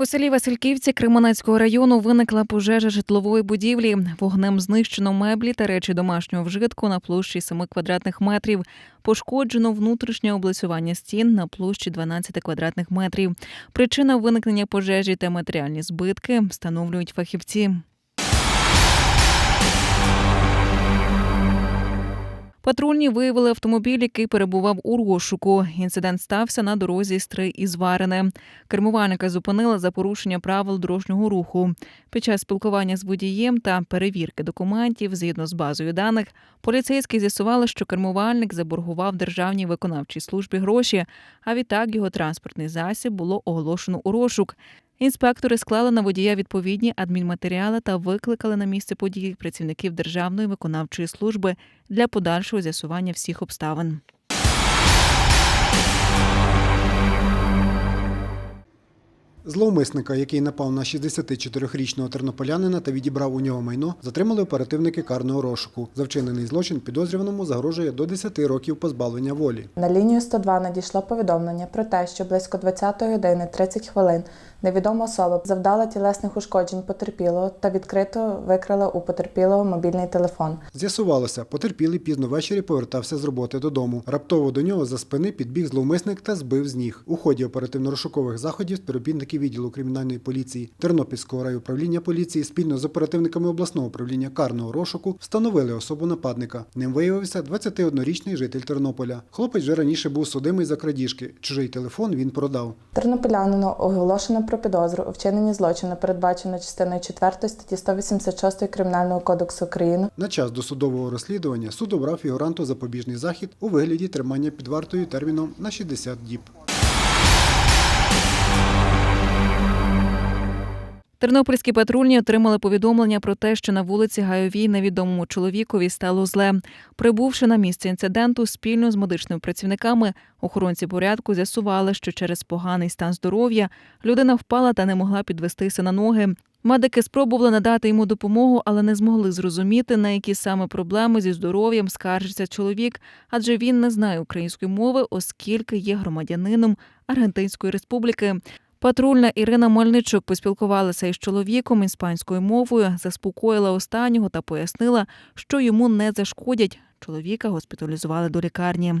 У селі Васильківці Кременецького району виникла пожежа житлової будівлі. Вогнем знищено меблі та речі домашнього вжитку на площі 7 квадратних метрів. Пошкоджено внутрішнє облицювання стін на площі 12 квадратних метрів. Причина виникнення пожежі та матеріальні збитки встановлюють фахівці. Патрульні виявили автомобіль, який перебував у розшуку. Інцидент стався на дорозі Стрий із Варене. Кермувальника зупинили за порушення правил дорожнього руху. Під час спілкування з водієм та перевірки документів згідно з базою даних, поліцейські з'ясували, що кермувальник заборгував державній виконавчій службі гроші, а відтак його транспортний засіб було оголошено у розшук. Інспектори склали на водія відповідні адмінматеріали та викликали на місце події працівників Державної виконавчої служби для подальшого з'ясування всіх обставин. Зловмисника, який напав на 64-річного тернополянина та відібрав у нього майно, затримали оперативники карного розшуку. За вчинений злочин підозрюваному загрожує до 10 років позбавлення волі. На лінію 102 надійшло повідомлення про те, що близько 20 години 30 хвилин невідома особа завдала тілесних ушкоджень потерпілого та відкрито викрала у потерпілого мобільний телефон. З'ясувалося, потерпілий пізно ввечері повертався з роботи додому. Раптово до нього за спини підбіг зловмисник та збив з ніг. У ході оперативно-розшукових заходів відділу кримінальної поліції Тернопільського райуправління поліції спільно з оперативниками обласного управління карного розшуку встановили особу нападника. Ним виявився 21-річний житель Тернополя. Хлопець вже раніше був судимий за крадіжки. Чужий телефон він продав. Тернополянину оголошено про підозру у вчиненні злочину, передбачено частиною 4 статті 186 Кримінального кодексу України На час досудового розслідування суд обрав фігуранту запобіжний захід у вигляді тримання під вартою терміном на 60 діб. Тернопільські патрульні отримали повідомлення про те, що на вулиці Гайовій невідомому чоловікові стало зле. Прибувши на місце інциденту спільно з медичними працівниками, охоронці порядку з'ясували, що через поганий стан здоров'я людина впала та не могла підвестися на ноги. Медики спробували надати йому допомогу, але не змогли зрозуміти, на які саме проблеми зі здоров'ям скаржиться чоловік, адже він не знає української мови, оскільки є громадянином Аргентинської республіки. Патрульна Ірина Мельничук поспілкувалася із чоловіком іспанською мовою, заспокоїла останнього та пояснила, що йому не зашкодять. Чоловіка госпіталізували до лікарні.